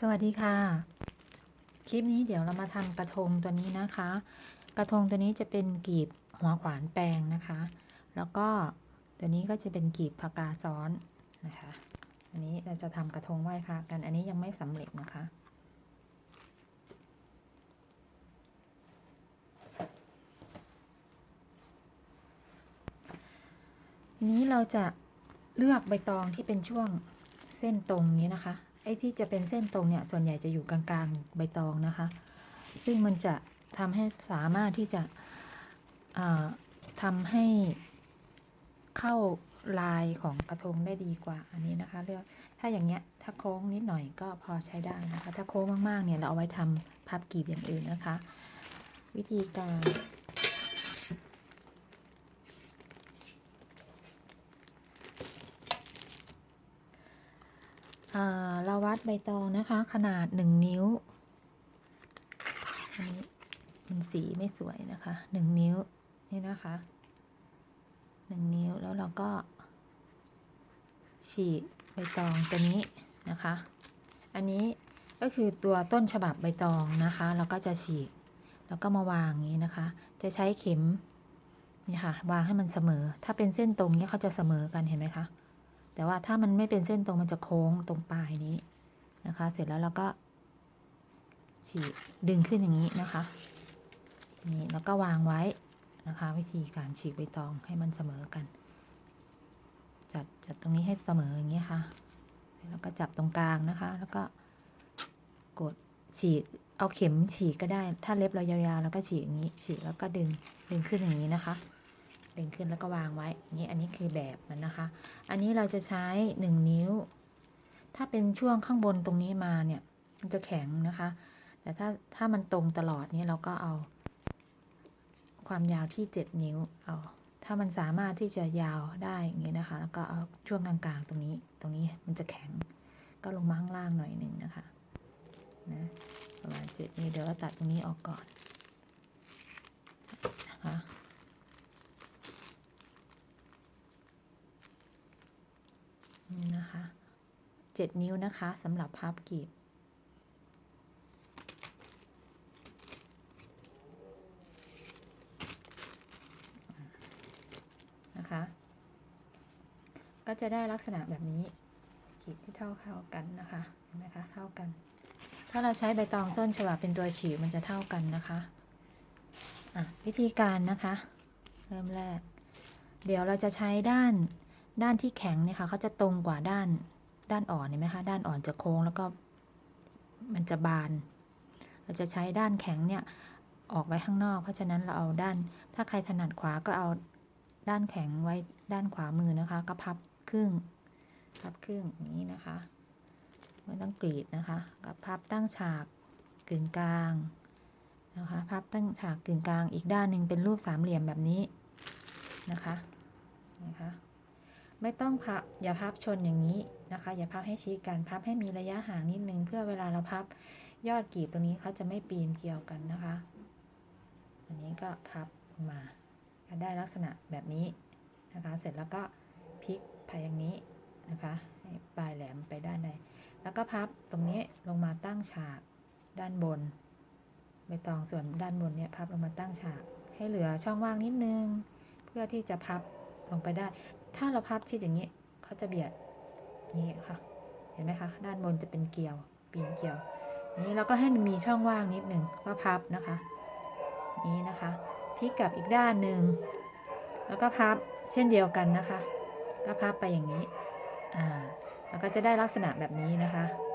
สวัสดีค่ะ คลิปนี้เดี๋ยวเรามาทำกระทงตัวนี้นะคะ กระทงตัวนี้จะเป็นกีบหัวขวานแปลงนะคะ แล้วก็ตัวนี้ก็จะเป็นกีบพากาซ้อนนะคะ อันนี้เราจะทำกระทงไหว้พระกัน อันนี้ยังไม่สำเร็จนะคะ นี้เราจะเลือกใบตองที่เป็นช่วงเส้นตรงนี้นะคะ ไอ้ที่จะเป็นเส้นตรงเนี่ยส่วนใหญ่จะอยู่กลางๆใบตองนะคะ ซึ่งมันจะทำให้สามารถที่จะอ่าทำให้เข้าลายของกระทงได้ดีกว่าอันนี้นะคะเลือกถ้าอย่างเงี้ยถ้าโค้งนิดหน่อยก็พอใช้ได้นะคะ ถ้าโค้งมากๆเนี่ยเราเอาไว้ทำพับกีบอย่างอื่นนะคะ วิธีการ เราวัดใบตองนะคะ ขนาดหนึ่งนิ้ว อันนี้มันสีไม่สวยนะคะหนึ่งนิ้วนี่นะคะหนึ่งนิ้วแล้วเราก็ ฉีกใบตองตัวนี้นะคะ อันนี้ก็คือตัวต้นฉบับใบตองนะคะเราก็จะฉีกแล้วก็มาวางอย่างนี้นะคะ จะใช้เข็มนี่ค่ะ วางให้มันเสมอ ถ้าเป็นเส้นตรงเนี้ยเขาจะเสมอกันเห็นไหมคะ แต่ว่าถ้ามันไม่เป็นเส้นตรงมันจะโค้งตรงปลายนี้นะคะ เสร็จแล้วเราก็ฉีกดึงขึ้นอย่างนี้นะคะ นี่แล้วก็วางไว้นะคะ วิธีการฉีกใบตองให้มันเสมอกัน จัดจัดตรงนี้ให้เสมออย่างนี้ค่ะ แล้วก็จับตรงกลางนะคะ แล้วก็กดฉีกเอาเข็มฉีกก็ได้ ถ้าเล็บเรายาวๆ แล้วก็ฉีกอย่างนี้ ฉีกแล้วก็ดึงดึงขึ้นอย่างนี้นะคะ ดึงขึ้นแล้วก็วางไว้นี้อันนี้คือแบบมันนะคะ อันนี้เราจะใช้หนึ่งนิ้ว ถ้าเป็นช่วงข้างบนตรงนี้มาเนี่ย มันจะแข็งนะคะ แต่ถ้าถ้ามันตรงตลอดนี่เราก็เอา ความยาวที่เจ็ดนิ้วเอาถ้ามันสามารถที่จะยาวได้อย่างนี้นะคะ แล้วก็เอาช่วงกลางๆตรงนี้ ตรงนี้มันจะแข็ง ก็ลงมาข้างล่างหน่อยหนึ่งนะคะ นะประมาณเจ็ดนิ้วเดี๋ยวเราตัดตรงนี้ออกก่อนนะคะ นี่นะคะเจ็ดนิ้วนะคะสำหรับพับกีบนะคะ ก็จะได้ลักษณะแบบนี้กีบที่เท่าเท่ากันนะคะเห็นไหมคะเท่ากัน ถ้าเราใช้ใบตองต้นฉบับเป็นตัวฉีกมันจะเท่ากันนะคะอะวิธีการนะคะ เริ่มแรก เดี๋ยวเราจะใช้ด้าน ด้านที่แข็งเนี่ยค่ะเขาจะตรงกว่าด้านด้านอ่อนเห็นไหมคะด้านอ่อนจะโค้งแล้วก็มันจะบาน เราจะใช้ด้านแข็งเนี่ยออกไว้ข้างนอก เพราะฉะนั้นเราเอาด้าน ถ้าใครถนัดขวาก็เอาด้านแข็งไว้ด้านขวามือนะคะ ก็พับครึ่ง พับครึ่งอย่างนี้นะคะไม่ต้องกรีดนะคะก็พับตั้งฉากกึ่งกลางนะคะพับตั้งฉากกึ่งกลางอีกด้านหนึ่งเป็นรูปสามเหลี่ยมแบบนี้นะคะนะคะ ไม่ต้องพับอย่าพับชนอย่างนี้นะคะ อย่าพับให้ชี้กันพับให้มีระยะห่างนิดนึง เพื่อเวลาเราพับยอดกีบตรงนี้เขาจะไม่ปีนเกี่ยวกันนะคะ อันนี้ก็พับลงมาก็ได้ลักษณะแบบนี้นะคะ เสร็จแล้วก็พลิกไปอย่างนี้นะคะให้ปลายแหลมไปด้านใน แล้วก็พับตรงนี้ลงมาตั้งฉากด้านบนใบตองส่วนด้านบนเนี่ยพับลงมาตั้งฉาก ให้เหลือช่องว่างนิดนึง เพื่อที่จะพับลงไปได้ ถ้าเราพับชิดอย่างนี้เขาจะเบียดนี่ค่ะ เห็นไหมคะด้านบนจะเป็นเกลียวปีนเกลียว นี่เราก็ให้มันมีช่องว่างนิดหนึ่งก็พับนะคะ นี่นะคะพลิกกลับอีกด้านหนึ่งแล้วก็พับเช่นเดียวกันนะคะ ก็พับไปอย่างนี้อ่าแล้วก็จะได้ลักษณะแบบนี้นะคะ